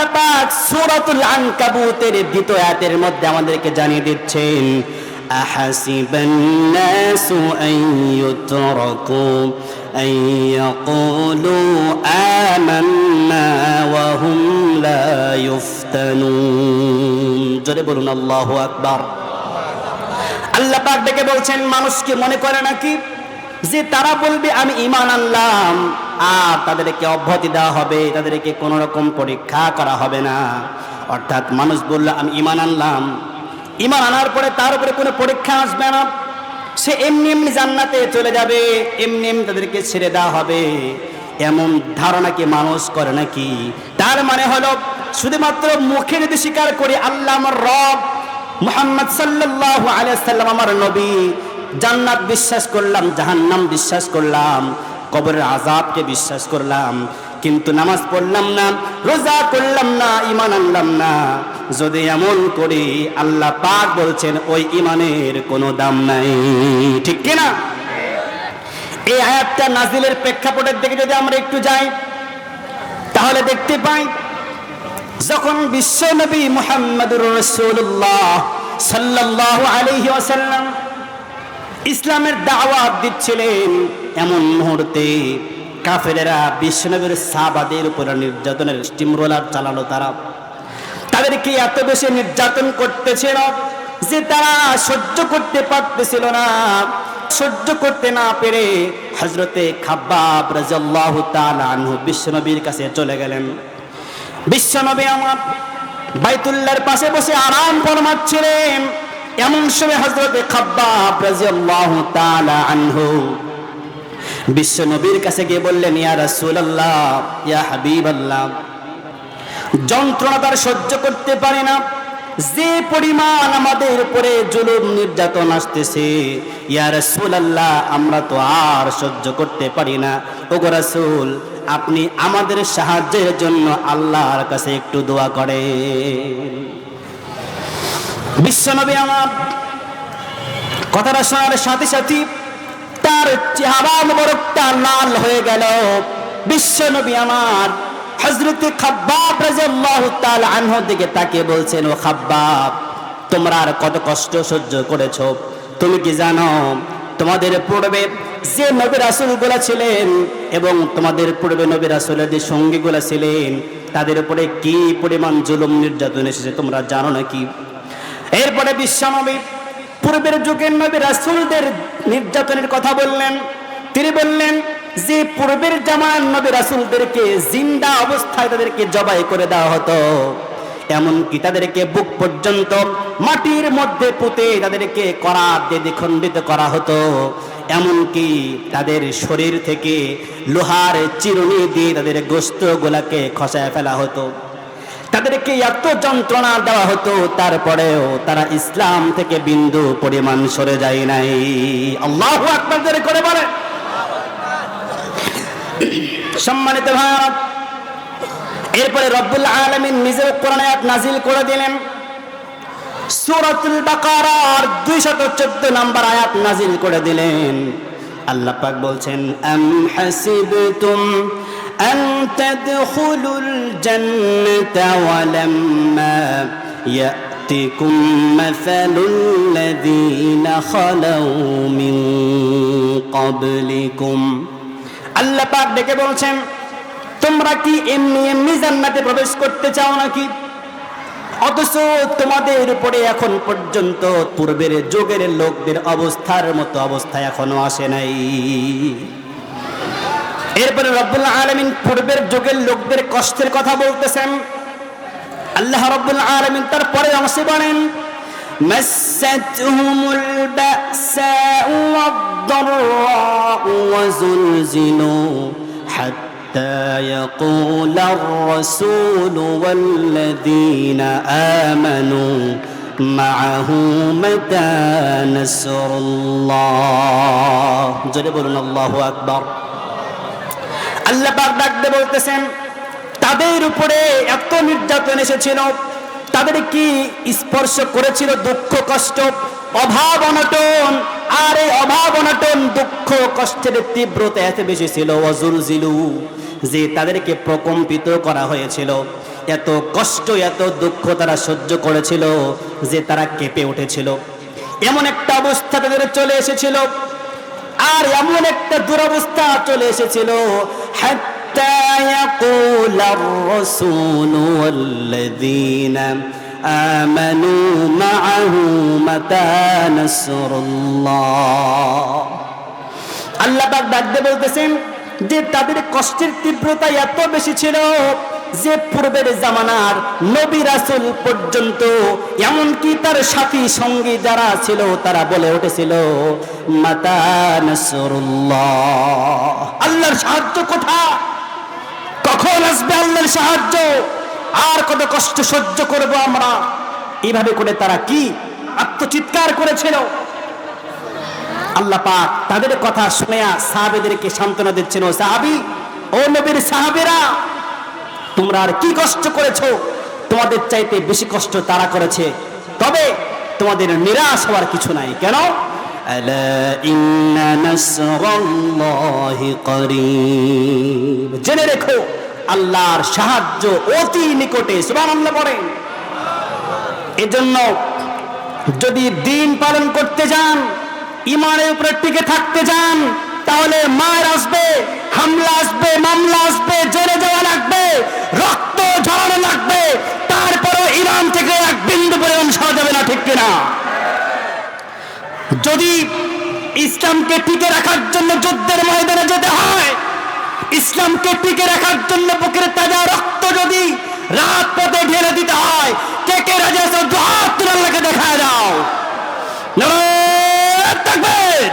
আল্লাহ পাক সূরাতুল আনকাবুতের দ্বিতীয় আয়াতের মধ্যে আমাদেরকে জানিয়ে দিচ্ছেন أحسب الناس أن يتركوا أن يقولوا آمنا وهم لا يفتنون জোরে বলুন আল্লাহু আকবার আল্লাহ পাক ডেকে বলছেন মানুষ কি মনে করে নাকি যে তারা বলবে, আমি ইমান আনলাম। আর তাদেরকে অব্যাহতি দেওয়া হবে, তাদেরকে কোনো রকম পরীক্ষা করা হবে না। অর্থাৎ মানুষ বলল, আমি ইমান আনলাম। ইমান আনার পরে তার উপরে কোনো পরীক্ষা আসবে না। সে এমনি এমনি জান্নাতে চলে যাবে, এমনি এমনি তাদেরকে ছেড়ে দেওয়া হবে। এমন ধারণা কি মানুষ করে নাকি? তার মানে হলো, শুধুমাত্র মুখে যদি স্বীকার করি আল্লাহ আমার রব, মোহাম্মদ সাল্লাল্লাহু আলাইহি সাল্লাম আমার নবী। জান্নাত বিশ্বাস করলাম, জাহান্নাম বিশ্বাস করলাম, কবরের আজাবকে বিশ্বাস করলাম, কিন্তু নামাজ পড়লাম না, রোজা করলাম না ইমান আনলাম না। যদি এমন করি, আল্লাহ পাক বলছেন, ওই ইমানের কোনো দাম নাই। ঠিক কিনা এই আয়াতটা নাজিলের প্রেক্ষাপটের দিকে যদি আমরা একটু যাই, তাহলে দেখতে পাই, যখন বিশ্ব নবী মুহাম্মদুর রসুল্লাহ সাল্লাল্লাহু আলাইহি ওয়াসাল্লাম ইসলামের দাওয়াত দিচ্ছিলেন এমন মুহূর্তে কাফেরেরা বিশ্বনবীর সাহাবাদের উপর নির্যাতনের স্টিম রোলার চালালো তারা। তাদেরকে এত বেশি নির্যাতন করতেছিল যে তারা সহ্য করতে পারতেছিল না। সহ্য করতে না পেরে হজরতে খাব্বাব রাজিয়াল্লাহু তাআলা আনহু বিশ্বনবীর কাছে চলে গেলেন। বিশ্বনবী আমার বাইতুল্লার পাশে বসে আরাম ফরমাচ্ছিলেন। এমন সময় হজরতে আনহু বিশ্ব নবীর কাছে গিয়ে বললেন, ইয়া রাসূলুল্লাহ, ইয়া হাবিবাল্লাহ যন্ত্রণা তার সহ্য করতে পারে না। যে পরিমাণ আমাদের উপরে জুলুম নির্যাতন আসতেছে, ইয়া রাসূলুল্লাহ, আমরা তো আর সহ্য করতে পারি না। ওগো রাসূল, আপনি আমাদের সাহায্যের জন্য আল্লাহর কাছে একটু দোয়া করেন। বিশ্বনবী আমার কথাটা শোনার সাথে সাথে তার চেহারা মোবারকটা লাল হয়ে গেল। বিশ্বনবী আমার হজরত খাব্বাব রাদিয়াল্লাহু তাআলা আনহুর দিকে তাকিয়ে বলছেন, ও খাব্বাব, তোমরা আর কত কষ্ট সহ্য করেছ? তুমি কি জানো, তোমাদের পূর্বে যে নবী রাসূলগুলো ছিলেন এবং তোমাদের পূর্বে নবী রাসূলের যে সঙ্গীগুলো ছিলেন, তাদের উপরে কি পরিমাণ জুলুম নির্যাতন এসেছে তোমরা জানো নাকি? এরপরে বিশ্বনবী পূর্বের যুগের নবী রাসূলদের নির্যাতনের কথা বললেন। তিনি বললেন, যে পূর্বের জামান নবী রাসূলদেরকে জিন্দা অবস্থায় তাদেরকে জবাই করে দেওয়া হতো, এমনকি তাদেরকে বুক পর্যন্ত মাটির মধ্যে পুঁতে তাদেরকে করাত দিয়ে দ্বিখণ্ডিত করা হতো, এমনকি তাদের শরীর থেকে লোহার চিরুনি দিয়ে তাদের গোস্ত গোলাকে খসায় ফেলা হতো। তাদেরকে এত যন্ত্রণা দেওয়া হতো, তারপরেও তারা ইসলাম থেকে বিন্দু পরিমাণ সরে যায় নাই। আল্লাহ আকবর করে বলে সম্মানিত ভাইরা এরপরে রব্বুল আলমিন নিজের কোরআন আয়াত নাজিল করে দিলেন। সূরাতুল বাকারার 214 নম্বর আয়াত নাজিল করে দিলেন। আল্লাহ পাক বলছেন, আম হাসিবতুম أن تدخلوا الجنة ولما يأتكم مثل الذين خلوا من قبلكم আল্লাহ পাক ডেকে বলছেন তোমরা কি এমনি এমনি জান্নাতে প্রবেশ করতে চাও নাকি অথচ তোমাদের উপরে এখন পর্যন্ত পূর্বের যুগের লোকদের অবস্থার মতো অবস্থা এখনো আসে নাই এরপরে রব্বুল্লাহ আলমিন পূর্বের যুগের লোকদের কষ্টের কথা বলতেছেন আল্লাহ রব্বুল আলমিন তার পরে অংশে বলেন مستهم البأساء والضراء وزلزلوا حتى يقول الرسول والذين آمنوا معه متى نصر الله جرب الله أكبر আল্লাহ পাক ডাকতে বলতেছেন, তাদের উপরে এত নির্যাতন এসেছিল, তাদের কি স্পর্শ করেছিল দুঃখ, কষ্ট, অভাব, অনটন? আর এই অভাব, অনটন, দুঃখ, কষ্টের তীব্রতা এত বেশি ছিল অজুল জিলু, যে তাদেরকে প্রকম্পিত করা হয়েছিল। এত কষ্ট, এত দুঃখ তারা সহ্য করেছিল, যে তারা কেঁপে উঠেছিল। এমন একটা অবস্থা তাদের চলে এসেছিল। আর এমন একটা দুরবস্থা চলে এসেছিল حتى يقول الرسول والذين آمنوا معه متى نصر الله আল্লাহ পাক ডাক দিয়ে বলতেছেন যে তাদের কষ্টের তীব্রতা এত বেশি ছিল যে পূর্বের জামানার নবী রাসুল পর্যন্ত, এমনকি তার সাথী সঙ্গী যারা ছিল, তারা বলে উঠেছিল আল্লাহর সাহায্য কোথা কখন আসবে আল্লাহর সাহায্য? আর কত কষ্ট সহ্য করব আমরা? এইভাবে করে তারা কি আত্মচিৎকার করেছিল? আল্লাহ পাক তাদের কথা শুনে সাহাবেদেরকে সান্ত্বনা দিচ্ছেন ও সাহাবি, ও নবীর সাহাবেরা তোমরা আর কি কষ্ট করেছ? তোমাদের চাইতে বেশি কষ্ট তারা করেছে। তবে তোমাদের নিরাশ হওয়ার কিছু নাই। কেন? জেনে রেখো আল্লাহর সাহায্য অতি নিকটে। সুবহানাল্লাহ পড়েন এজন্য যদি দিন পালন করতে যান ইমানের উপরে টিকে থাকতে যান তাহলে মার আসবে। হামলা আসবে, মামলা আসবে, জেলে যাওয়া লাগবে, রক্ত ঝরানো লাগবে তারপরে ইরান থেকে এক বিন্দু পরিমাণ সরা যাবে না, ঠিক কিনা? যদি ইসলামকে টিকে রাখার জন্য যুদ্ধের ময়দানে যেতে হয়, ইসলামকে টিকে রাখার জন্য বুকের তাজা রক্ত যদি রাত পথে ঢেলে দিতে হয়, কে কে রাজা আছো? দু হাত তুলে দেখায় দাও। নারায়ণ তাকবীর